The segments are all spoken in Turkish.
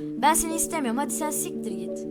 Ben seni istemiyorum. Hadi sen siktir git.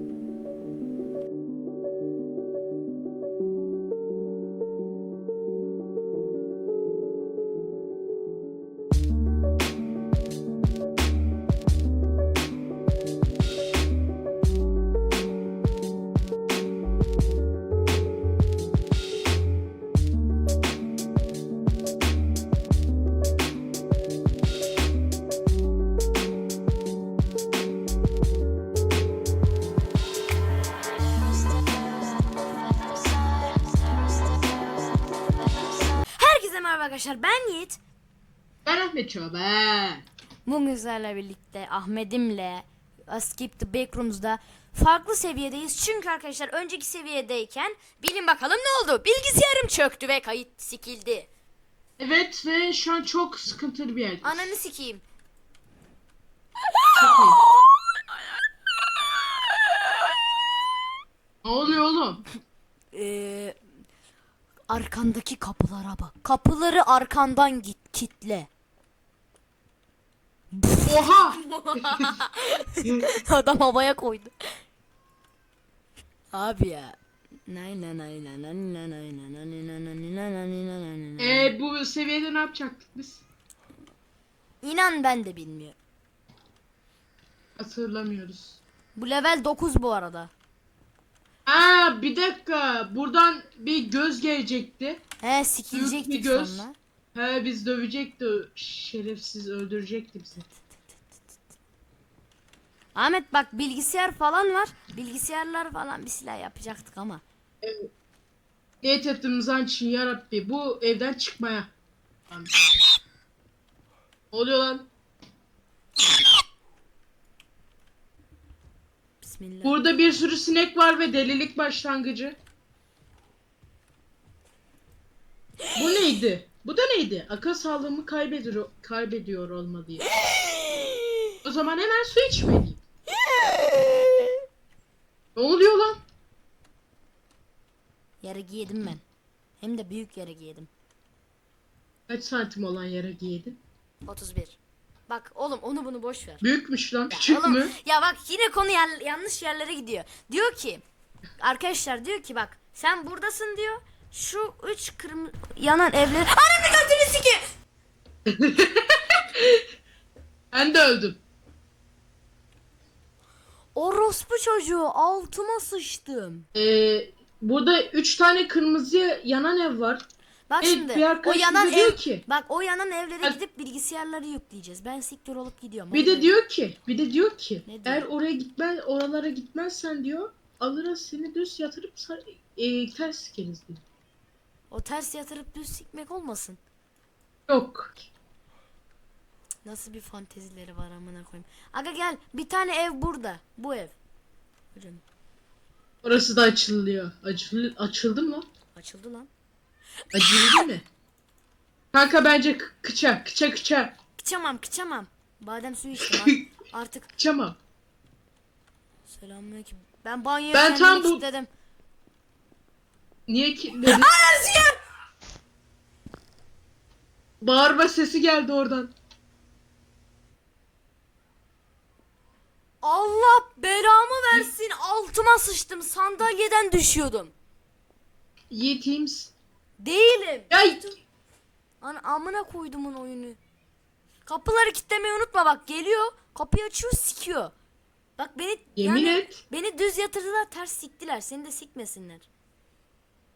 Merhaba arkadaşlar. Ben Yiğit. Ben Ahmet Çoban. Bugün sizlerle birlikte Ahmet'imle Skip the Backrooms'da farklı seviyedeyiz. Çünkü arkadaşlar önceki seviyedeyken bilin bakalım ne oldu? Bilgisayarım çöktü ve kayıt sikildi. Evet ve şu an çok sıkıntılı bir yerde. Ananı sikeyim. kapılara bak. Kapıları arkandan git kitle. Oha! Adam havaya koydu. Abi ya. Eee bu seviyede ne yapacaktık biz? İnan ben de bilmiyorum. Hatırlamıyoruz. Bu level 9 bu arada. Aa bir dakika. Buradan bir göz gelecekti. He sikilecektik bir göz. sonra. He biz dövecekti. Şerefsiz öldürecekti bizi. Ahmet bak bilgisayar falan var. Bilgisayarlar falan bir silah yapacaktık ama. Niyet ettiğimiz için yarabbi bu evden çıkmaya. Amin. Ne oluyor lan? Bismillah. Burada bir sürü sinek var ve delilik başlangıcı. Bu neydi? Bu da neydi? Akıl sağlığımı kaybediyor, kaybediyor olma diye. O zaman hemen su içmeliyim. Ne oluyor lan? Yere giydim ben. Hem de büyük yere giydim. Kaç santim olan yere giydin? 31. Bak oğlum onu bunu boş ver. Büyükmüş lan. Ya Küçük oğlum, mü? Ya bak yine konu yer- yanlış yerlere gidiyor. Diyor ki arkadaşlar diyor ki bak sen buradasın diyor. Şu üç kırmızı yanan evler. Ananı götünü siki. Ben de öldüm. Orospu çocuğu altıma sıçtım. Ee, burada üç tane kırmızı yanan ev var. Bak Evet, şimdi o yanan diyor ev ki- bak o yanan evlere Bak- gidip bilgisayarları yükleyeceğiz. Ben siktir olup gidiyorum. Bir de diyor ki, bir de diyor ki, Ne diyor? eğer oraya gitmen, oralara gitmezsen diyor, alırız seni düz yatırıp e, ters sikeriz diyor. O ters yatırıp düz sikmek olmasın. Yok. Nasıl bir fantezileri var amına koyayım. Aga gel bir tane ev burada. Bu ev. Hocam Orası da açılıyor. Açıl açıldı mı? açıldı lan. Açıldı mı? Kanka bence kı- kıça, kıça kıça. Kıçamam kıçamam. Badem suyu içtim lan. Artık Kıçama. selamünaleyküm. Ben banyoya Ben tam bu- kilitledim. Niye kilitledin? Bağırma sesi geldi oradan. Allah belamı versin. Altıma sıçtım. Sandalyeden düşüyordum. İyi misin? Değilim. Ya Ana amına koydumun oyunu. Kapıları kilitlemeyi unutma bak geliyor. Kapıyı açıyor sikiyor. Bak beni Yemin yani et. beni düz yatırdılar ters siktiler. Seni de sikmesinler.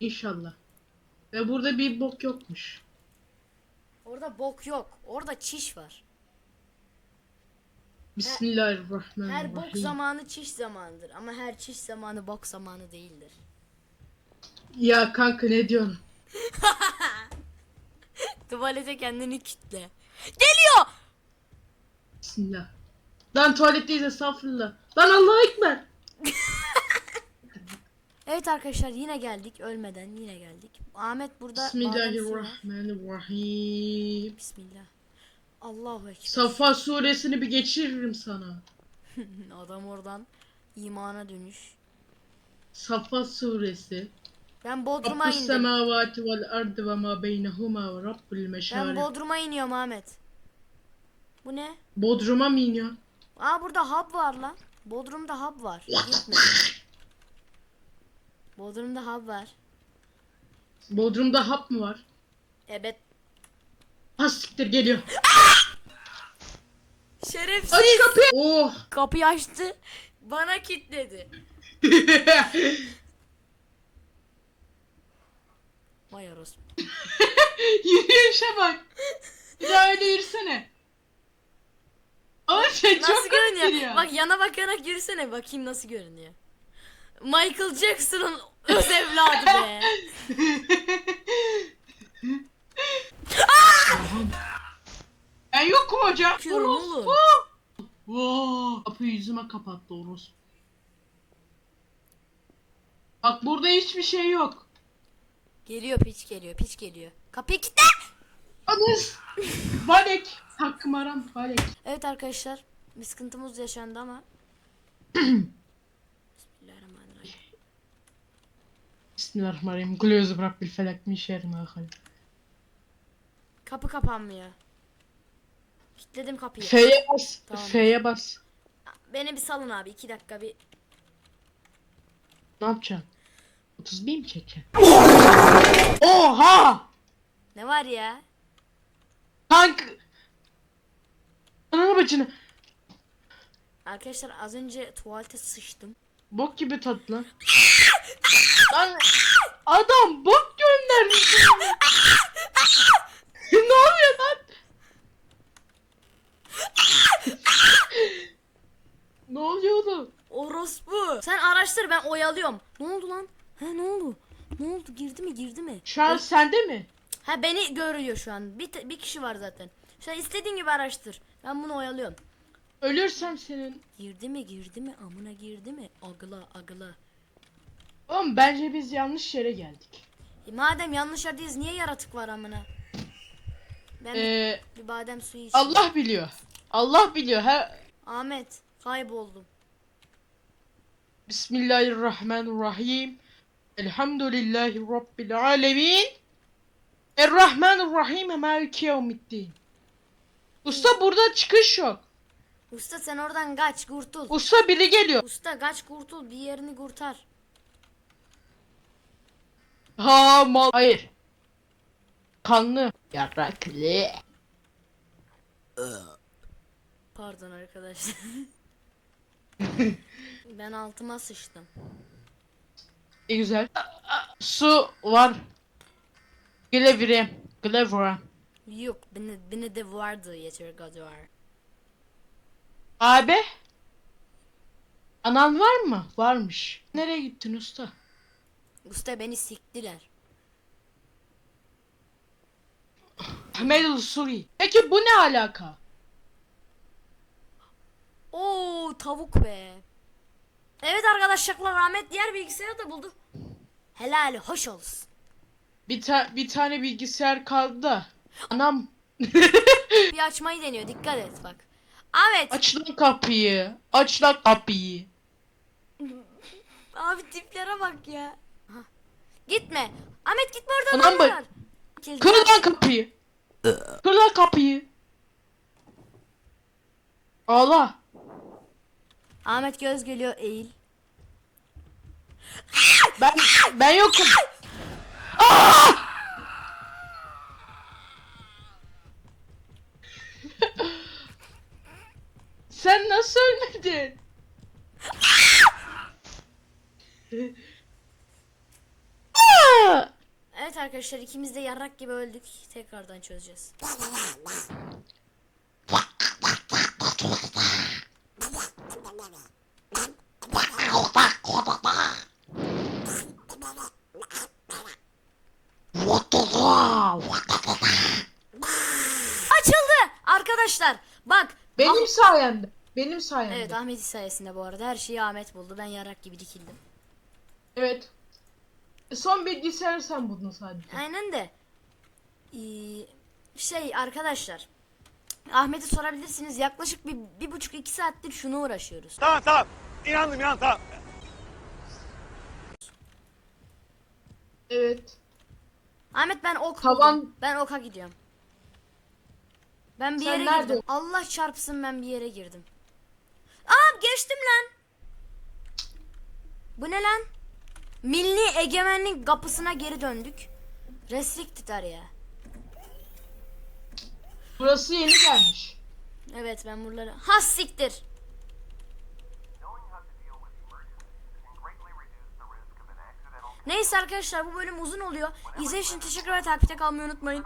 İnşallah. Ve burada bir bok yokmuş. Orada bok yok. Orada çiş var. Her Bismillahirrahmanirrahim. bok zamanı çiş zamanıdır ama her çiş zamanı bok zamanı değildir. Ya kanka ne diyorsun? Tuvalete kendini kitle. Geliyor. Bismillah. Lan tuvaletteyiz estağfurullah. Lan Allah'a ekber. Evet arkadaşlar yine geldik ölmeden yine geldik. Ahmet burada. Bismillahirrahmanirrahim. Bismillah. Allahu ekber. Safa suresini bir geçiririm sana. Adam oradan imana dönüş. Safa suresi. Ben Bodrum'a indim. semavati vel ardı ve ma beynehuma ve rabbul Ben meşarif. Bodrum'a iniyorum Ahmet. Bu ne? Bodrum'a mı iniyorsun? Aa burada hub var lan. Bodrum'da hub var. Gitme. Bodrum'da hub var. Bodrum'da hap mı var? Evet. Ha siktir geliyor. Şerefsiz. Aç kapıyı. Oh. Kapıyı açtı. Bana kilitledi. Vay orospu. Yürüyüşe bak. Bir daha öyle yürüsene. Ama şey Nasıl çok görünüyor? görünüyor. Bak yana bakarak yürüsene bakayım nasıl görünüyor. Michael Jackson'ın öz evladı be. Ben yokum hocam. Bakıyorum Orospu. oğlum. Wow. Kapıyı yüzüme kapattı orospu. Bak burada hiçbir şey yok. Geliyor piç geliyor piç geliyor. Kapıyı kilitle. Anız. Balek. Hakkım aram. Balek. Evet arkadaşlar bir sıkıntımız yaşandı ama. Bismillahirrahmanirrahim. Bismillahirrahmanirrahim. Kulüyüzü Rabbil felak min şerri ma. Kapı kapanmıyor. Kilitledim kapıyı. F'ye bas. Tamam. F'ye bas. Beni bir salın abi iki dakika bir. Ne yapacaksın? 30 bin mi çekeceksin? Oha! Ne var ya? Tank! Ananı bacını. Arkadaşlar az önce tuvalete sıçtım. Bok gibi tat lan. adam bok göndermiş. ne oluyor lan? ne oluyor oğlum? Orospu. Sen araştır ben oyalıyorum. Ne oldu lan? He ne oldu? Ne oldu? Girdi mi? Girdi mi? Şu an sende mi? Ha beni görüyor şu an. Bir, bir kişi var zaten. Sen istediğin gibi araştır. Ben bunu oyalıyorum. Ölürsem senin. Girdi mi? Girdi mi? Amına girdi mi? Agla agla. Oğlum bence biz yanlış yere geldik. E, madem yanlış yerdeyiz niye yaratık var amına? Ben Ee, bir badem suyu içeyim. Allah biliyor. Allah biliyor. Her Ahmet kayboldum. Bismillahirrahmanirrahim. Elhamdülillahi Rabbil alemin. Errahmanirrahim. Maliki yevmiddin. Usta burada çıkış yok. Usta sen oradan kaç kurtul. Usta biri geliyor. Usta kaç kurtul bir yerini kurtar. Ha mal. Hayır. Kanlı. Yaraklı. Pardon arkadaşlar. ben altıma sıçtım. Ne güzel. Su var. Glevrem. Glevrem. Yok beni, beni de vardı yeter kadar. Abi. Anan var mı? Varmış. Nereye gittin usta? Usta beni siktiler. Ahmet Suri. Peki bu ne alaka? Oo tavuk be. Evet arkadaşlar Ahmet diğer bilgisayarı da buldu. Helal hoş olsun. Bir, ta bir tane bilgisayar kaldı da. Anam Bir açmayı deniyor dikkat et bak. Ahmet aç lan kapıyı. Aç lan kapıyı. abi tiplere bak ya. Gitme. Ahmet gitme oradan Ulan bak- Kır lan kapıyı. Kır lan kapıyı. Ağla. Ahmet göz geliyor eğil. Ben ben yokum. Sen nasıl ölmedin? Evet arkadaşlar ikimiz de yarrak gibi öldük. Tekrardan çözeceğiz. Açıldı arkadaşlar. Bak. Benim sayemde. Benim sayemde. Evet Ahmet sayesinde bu arada her şeyi Ahmet buldu. Ben yarrak gibi dikildim. Evet. Son bilgisayar sen buldun sadece. Aynen de. Ee, şey arkadaşlar. Ahmet'e sorabilirsiniz. Yaklaşık bir, bir buçuk iki saattir şunu uğraşıyoruz. Tamam tamam. İnandım inandım tamam. Evet. Ahmet ben ok Tavan- buldum. Ben oka gidiyorum. Ben bir Sen yere nerede? girdim. Allah çarpsın ben bir yere girdim. Aa geçtim lan. Bu ne lan? Milli egemenlik kapısına geri döndük. Restricted area. Burası yeni gelmiş. Evet ben buraları... Ha siktir. Neyse arkadaşlar bu bölüm uzun oluyor. İzlediğiniz için teşekkürler. Takipte kalmayı unutmayın.